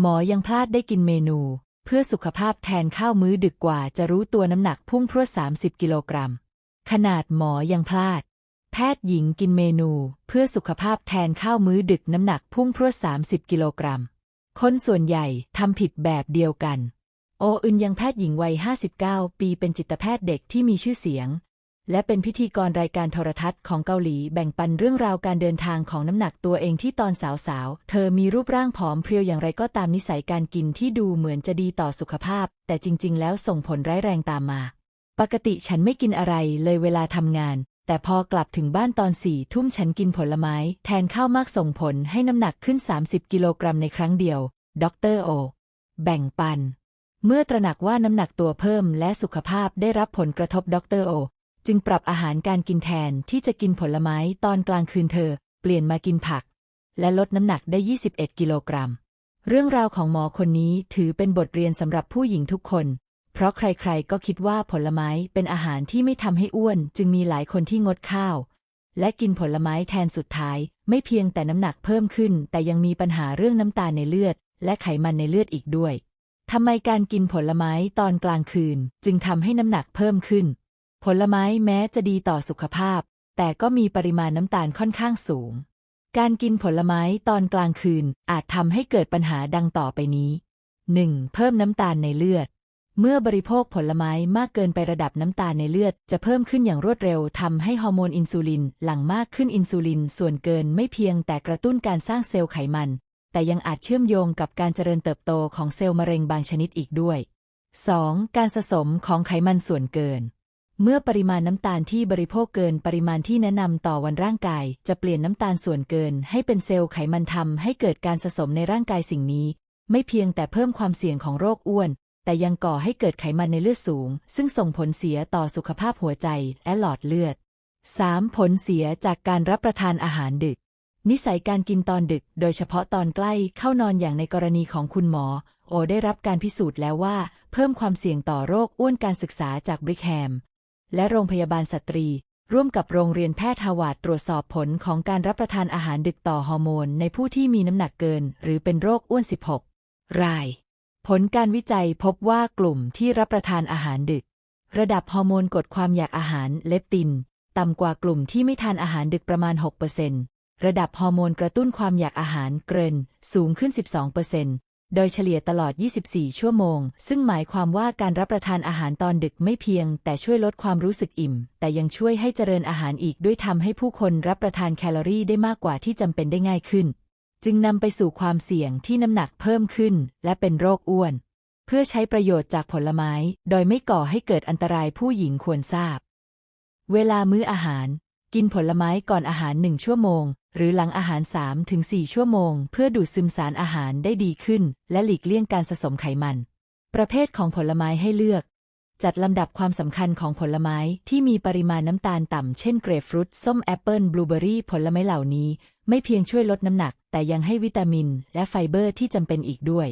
หมอยังพลาดได้กินเมนู เพื่อสุขภาพแทนข้าวมื้อดึกกว่าจะรู้ตัวน้ำหนักพุ่งพรวด30 กิโลกรัม ขนาดหมอยังพลาด แพทย์หญิงกินเมนู เพื่อสุขภาพแทนข้าวมื้อดึกน้ำหนักพุ่งพรวด30 กิโลกรัม คนส่วนใหญ่ทำผิดแบบเดียวกัน โออึนยังแพทย์หญิงวัย 59 ปีเป็นจิตแพทย์เด็กที่มีชื่อเสียง และเป็นพิธีกรรายการโทรทัศน์ของเกาหลีแบ่งปันเรื่องราวการเดินทางของน้ำหนักตัวเองที่ตอนสาวๆ เธอมีรูปร่างผอมเพรียวอย่างไรก็ตามนิสัยการกินที่ดูเหมือนจะดีต่อสุขภาพ แต่จริง ๆ แล้วส่งผลร้ายแรงตามมา ปกติฉันไม่กินอะไรเลยเวลาทำงาน แต่พอกลับถึงบ้านตอนสี่ทุ่มฉันกินผลไม้ แทนข้าวมากส่งผลให้น้ำหนักขึ้น 30 กิโลกรัมในครั้งเดียวดรโอ แบ่งปัน เมื่อตระหนักว่าน้ำหนักตัวเพิ่มและสุขภาพได้รับผลกระทบดรโอ จึงปรับอาหารการกินแทนที่จะกินผลไม้ตอนกลางคืนเธอ เปลี่ยนมากินผัก และลดน้ำหนักได้ 21 กิโลกรัม เรื่องราวของหมอคนนี้ถือเป็นบทเรียนสำหรับผู้หญิงทุกคน เพราะใครๆก็คิดว่าผลไม้เป็นอาหารที่ไม่ทำให้อ้วน จึงมีหลายคนที่งดข้าว และกินผลไม้แทนสุดท้าย ไม่เพียงแต่น้ำหนักเพิ่มขึ้น แต่ยังมีปัญหาเรื่องน้ำตาลในเลือด และไขมันในเลือดอีกด้วยทำไมการกินผลไม้ตอนกลางคืน จึงทำให้น้ำหนักเพิ่มขึ้น ผลไม้แม้จะดีต่อสุขภาพ แต่ก็มีปริมาณน้ำตาลค่อนข้างสูง การกินผลไม้ตอนกลางคืนอาจทำให้เกิดปัญหาดังต่อไปนี้ 1. เพิ่มน้ำตาลในเลือด เมื่อบริโภคผลไม้มากเกินไประดับน้ำตาลในเลือด จะเพิ่มขึ้นอย่างรวดเร็วทำให้ฮอร์โมนอินซูลิน หลั่งมากขึ้นอินซูลิน ส่วนเกินไม่เพียงแต่กระตุ้นการสร้างเซลล์ไขมัน แต่ยังอาจเชื่อมโยงกับการเจริญเติบโตของเซลล์มะเร็งบางชนิดอีกด้วย 2. การสะสมของไขมันส่วนเกิน เมื่อปริมาณน้ำตาลที่บริโภคเกินปริมาณที่แนะนำต่อวันร่างกาย จะเปลี่ยนน้ำตาลส่วนเกิน ให้เป็นเซลล์ไขมันทำให้เกิดการสะสมในร่างกายสิ่งนี้ ไม่เพียงแต่เพิ่มความเสี่ยงของโรคอ้วน แต่ยังก่อให้เกิดไขมันในเลือดสูง ซึ่งส่งผลเสียต่อสุขภาพหัวใจและหลอดเลือด 3. ผลเสียจากการรับประทานอาหารดึก นิสัยการกินตอนดึก โดยเฉพาะตอนใกล้เข้านอนอย่างในกรณีของคุณหมอ โอได้รับการพิสูจน์แล้วว่า เพิ่มความเสี่ยงต่อโรคอ้วนการศึกษาจากบริกแฮม และโรงพยาบาลสตรี ร่วมกับโรงเรียนแพทย์ฮาวาดตรวจสอบผลของการรับประทานอาหารดึกต่อฮอร์โมน ในผู้ที่มีน้ำหนักเกิน หรือเป็นโรคอ้วน 16 ราย ผลการวิจัยพบว่ากลุ่มที่รับประทานอาหารดึก ระดับฮอร์โมนกดความอยากอาหารเลปติน ต่ำกว่ากลุ่มที่ไม่ทานอาหารดึกประมาณ 6%ระดับฮอร์โมนกระตุ้นความอยากอาหารเกรนสูงขึ้น 12% โดยเฉลี่ยตลอด 24 ชั่วโมง ซึ่งหมายความว่าการรับประทานอาหารตอนดึกไม่เพียง แต่ช่วยลดความรู้สึกอิ่ม แต่ยังช่วยให้เจริญอาหารอีกด้วยทำให้ผู้คนรับประทานแคลอรี่ได้มากกว่าที่จำเป็นได้ง่ายขึ้น จึงนำไปสู่ความเสี่ยงที่น้ำหนักเพิ่มขึ้น และเป็นโรคอ้วน เพื่อใช้ประโยชน์จากผลไม้ โดยไม่ก่อให้เกิดอันตรายผู้หญิงควรทราบ เวลามื้ออาหาร กินผลไม้ก่อนอาหารหนึ่งชั่วโมง หรือหลังอาหาร 3-4 ชั่วโมง เพื่อดูดซึมสารอาหารได้ดีขึ้น และหลีกเลี่ยงการสะสมไขมัน ประเภทของผลไม้ให้เลือก จัดลำดับความสำคัญของผลไม้ที่มีปริมาณน้ำตาลต่ำ เช่นเกรปฟรุต ส้มแอปเปิลบลูเบอรี่ ผลไม้เหล่านี้ ไม่เพียงช่วยลดน้ำหนัก แต่ยังให้วิตามิน และไฟเบอร์ที่จำเป็นอีกด้วย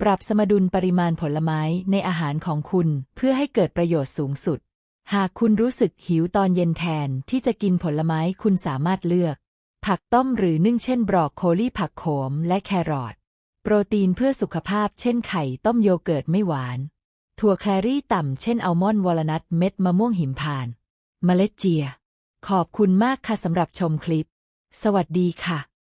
ปรับสมดุลปริมาณผลไม้ในอาหารของคุณ เพื่อให้เกิดประโยชน์สูงสุด หากคุณรู้สึกหิวตอนเย็นแทนที่จะกินผลไม้คุณสามารถเลือก ผักต้มหรือนึ่งเช่นบรอกโคลี่ผักโขมและแครอทโปรตีนเพื่อสุขภาพเช่นไข่ต้มโยเกิร์ตไม่หวาน ถั่วแคลรี่ต่ำเช่นอัลมอนด์วอลนัทเม็ดมะม่วงหิมพานต์เมล็ดเจีย ขอบคุณมากค่ะสำหรับชมคลิป สวัสดีค่ะ